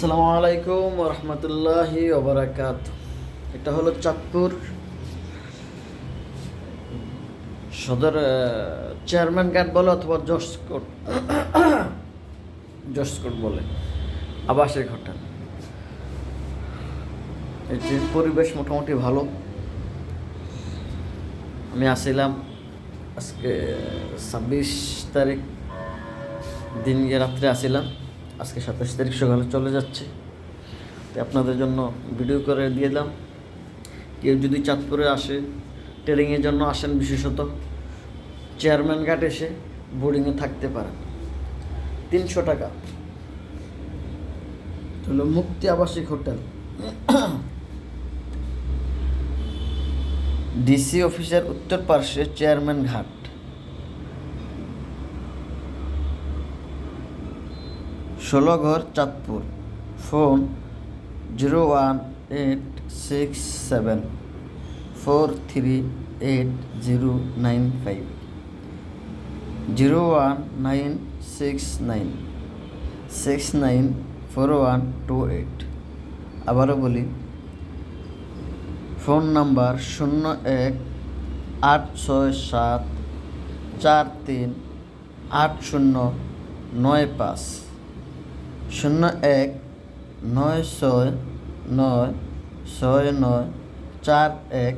আসসালামু আলাইকুম রহমতুল্লাহি ওবরাকাত। এটা হলো চাঁদপুর সদর চেয়ারম্যান গার্ড বলে অথবা জসকোট জসকোট বলে, আবাসের ঘটনা যে পরিবেশ মোটামুটি ভালো। আমি আসছিলাম আজকে ছাব্বিশ তারিখ দিন রাত্রে আসিলাম। আজকে সাতাশ তারিখ সকালে চলে যাচ্ছে। তো আপনাদের জন্য ভিডিও করে দিয়ে দিলাম। কেউ যদি চাঁদপুরে আসে ট্রেনিংয়ের জন্য আসেন বিশেষত। চেয়ারম্যান ঘাট এসে বোর্ডিংয়ে থাকতে পারেন। তিনশো টাকা। হলো মুক্তি আবাসিক হোটেল। ডিসি অফিসের উত্তর পার্শ্বে chairman Ghat. Sologhar Chandpur. Phone zero one eight six seven four three eight zero nine five. Zero one nine six nine six nine four one two eight. আবারও বলি, ফোন নাম্বার শূন্য এক আট ছয় সাত চার তিন আট শূন্য নয় পাঁচ। শূন্য এক, নয় ছয় নয় ছয় নয়, চার এক,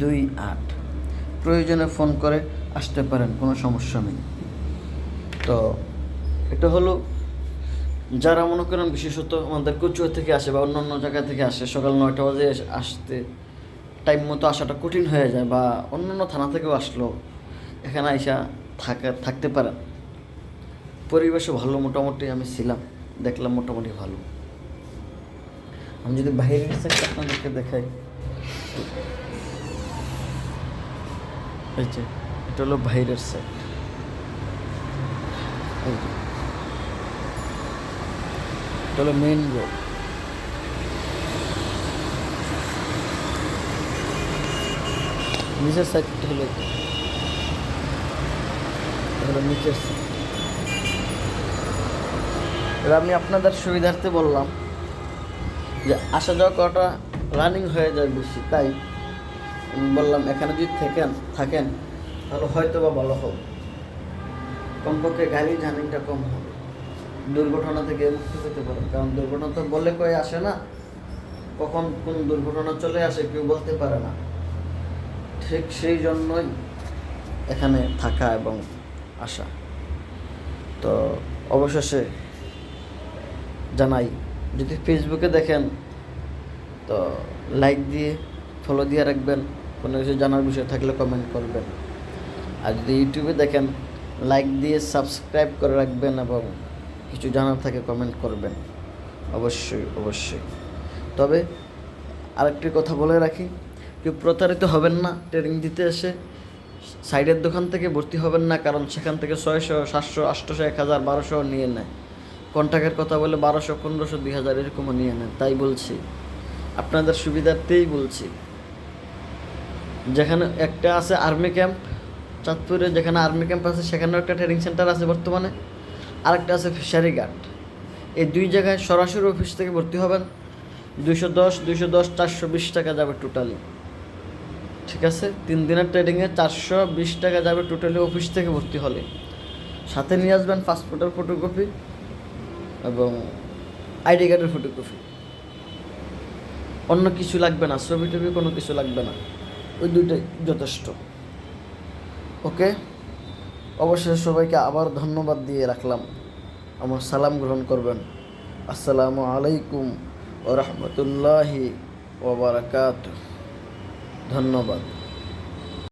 দুই আট। প্রয়োজনে ফোন করে আসতে পারেন, কোনো সমস্যা নেই। তো এটা হলো, যারা মনে করেন বিশেষত আমাদের কচুয়া থেকে আসে বা অন্য অন্য জায়গা থেকে আসে, সকাল নয়টা বাজে আসতে টাইম মতো আসাটা কঠিন হয়ে যায় বা অন্য অন্য থানা থেকেও আসলো, এখানে আইসা থাকা, থাকতে পারেন। পরিবেশও ভালো মোটামুটি আমি ছিলাম। দেখলাম মোটামুটি ভালো। আমি যদি বাইরের সাইড আপনাদেরকে দেখাই, এই যে, এটা হলো বাইরের সাইড এটা হলো মেইন রোড নিচের সাইডটা হলো। এটা। হলো নিচের সাইড এবার আমি আপনাদের সুবিধার্থে বললাম যে আসা যাওয়া করাটা রানিং হয়ে যায় বেশি, তাই? বললাম, এখানে যদি থাকেন থাকেন, তাহলে হয়তো বা ভালো হবে। কমপক্ষে গাড়ি জার্নিংটা কম হবে। দুর্ঘটনা থেকে মুক্ত পেতে পারেন। কারণ দুর্ঘটনা তো বলে কয়ে আসে না, কখন কোন দুর্ঘটনা চলে আসে কেউ বলতে পারে না। ঠিক সেই জন্যই এখানে থাকা এবং আসা। তো অবশেষে জানাই। যদি ফেসবুকে দেখেন, তো লাইক দিয়ে ফলো দিয়ে রাখবেন। কোনো কিছু জানার বিষয় থাকলে কমেন্ট করবেন। আর যদি ইউটিউবে দেখেন লাইক দিয়ে সাবস্ক্রাইব করে রাখবেন এবং কিছু জানার থাকে কমেন্ট করবেন। অবশ্যই অবশ্যই। তবে আরেকটি কথা বলে রাখি, কেউ প্রতারিত হবেন না ট্রেনিং দিতে এসে সাইডের দোকান থেকে ভর্তি হবেন না, কারণ সেখান থেকে ছয়শো, সাতশো আটশোশো এক হাজার, বারোশো নিয়ে নেয়। কন্ট্যাক্টের কথা বলে বারোশো, পনেরোশো, দুই হাজার এরকমও নিয়ে নেন, তাই বলছি। আপনাদের সুবিধার্থেই বলছি। যেখানে একটা আছে আর্মি ক্যাম্প, চাঁদপুরে যেখানে আর্মি ক্যাম্প আছে, সেখানেও একটা ট্রেনিং সেন্টার আছে বর্তমানে। আরেকটা আছে ফিশারি গার্ড এই দুই জায়গায় সরাসরি অফিস থেকে ভর্তি হবেন। দুইশো দশ দুইশো দশ, চারশো বিশ টাকা যাবে টোটালি ঠিক আছে? তিন দিনের ট্রেডিংয়ে চারশো বিশ টাকা যাবে টোটালি অফিস থেকে ভর্তি হলে। সাথে নিয়ে আসবেন পাসপোর্টের ফটোকপি এবং আইডি কার্ডের ফটোকপি অন্য কিছু লাগবে না, ছবি টবি কোনো কিছু লাগবে না। ওই দুইটাই যথেষ্ট। ওকে? অবশ্যই সবাইকে আবার ধন্যবাদ দিয়ে রাখলাম। আমার সালাম গ্রহণ করবেন। আসসালামু আলাইকুম ও রহমতুল্লাহি ওবরাকাত ধন্যবাদ।